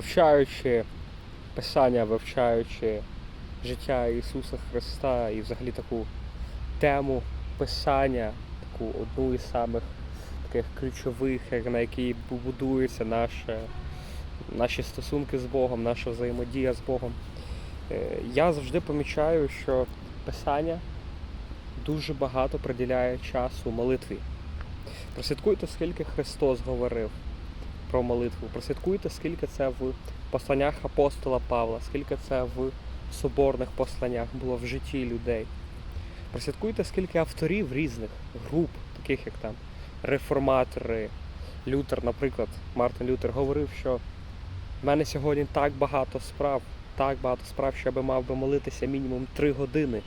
вивчаючи Писання, вивчаючи життя Ісуса Христа і взагалі таку тему Писання, таку одну із самих таких ключових, як- на якій бу- будуються наше, наші стосунки з Богом, наша взаємодія з Богом. Е, Я завжди помічаю, що Писання дуже багато приділяє часу молитві. Прослідкуйте, скільки Христос говорив про молитву. Прослідкуйте, скільки це в посланнях апостола Павла, скільки це в соборних посланнях було в житті людей. Прослідкуйте, скільки авторів різних груп, таких як там реформатори, Лютер, наприклад, Мартин Лютер говорив, що в мене сьогодні так багато справ, так багато справ, що я би мав би молитися мінімум три години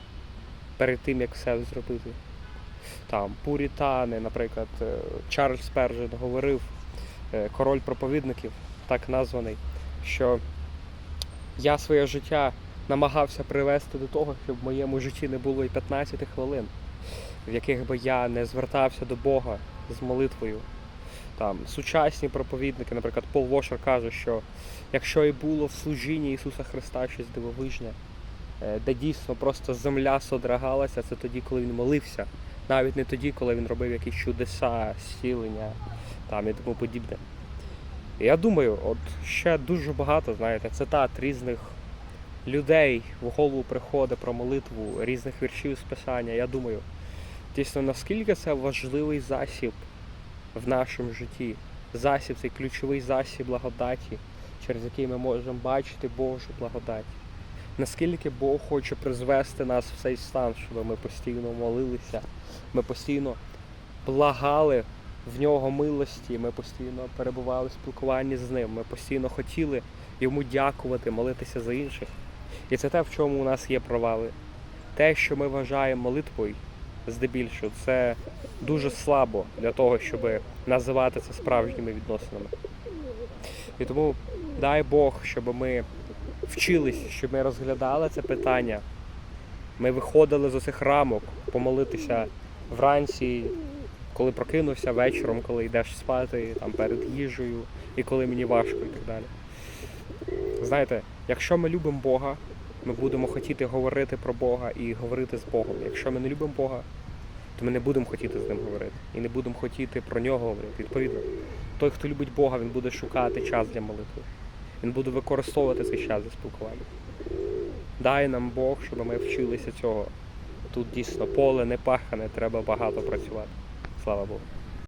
перед тим, як все зробити. Там пурітани, наприклад, е, Чарльз Спержен говорив, король проповідників, так названий, що я своє життя намагався привести до того, щоб в моєму житті не було і 15 хвилин, в яких би я не звертався до Бога з молитвою. Там сучасні проповідники, наприклад, Пол Вошер каже, що якщо і було в служінні Ісуса Христа щось дивовижне, е, де дійсно просто земля содрогалася, це тоді, коли він молився, навіть не тоді, коли він робив якісь чудеса, зцілення там і тому подібне. Я думаю, от ще дуже багато, знаєте, цитат різних людей в голову приходить про молитву, різних віршів з писання. Я думаю, дійсно, наскільки це важливий засіб в нашому житті. Засіб, цей ключовий засіб благодаті, через який ми можемо бачити Божу благодать. Наскільки Бог хоче призвести нас в цей стан, щоб ми постійно молилися, ми постійно благали в нього милості, ми постійно перебували в спілкуванні з ним, ми постійно хотіли йому дякувати, молитися за інших. І це те, в чому у нас є провали. Те, що ми вважаємо молитвою, здебільшого, це дуже слабо для того, щоб називати це справжніми відносинами. І тому дай Бог, щоб ми вчились, щоб ми розглядали це питання. Ми виходили з цих рамок помолитися вранці, коли прокинувся вечором, коли йдеш спати, там перед їжею, і коли мені важко, і так далі. Знаєте, якщо ми любимо Бога, ми будемо хотіти говорити про Бога і говорити з Богом. Якщо ми не любимо Бога, то ми не будемо хотіти з ним говорити і не будемо хотіти про нього говорити. Відповідно, той, хто любить Бога, він буде шукати час для молитви. Він буде використовувати цей час для спілкування. Дай нам Бог, щоб ми вчилися цього. Тут дійсно поле не пахане, треба багато працювати. Слава Богу.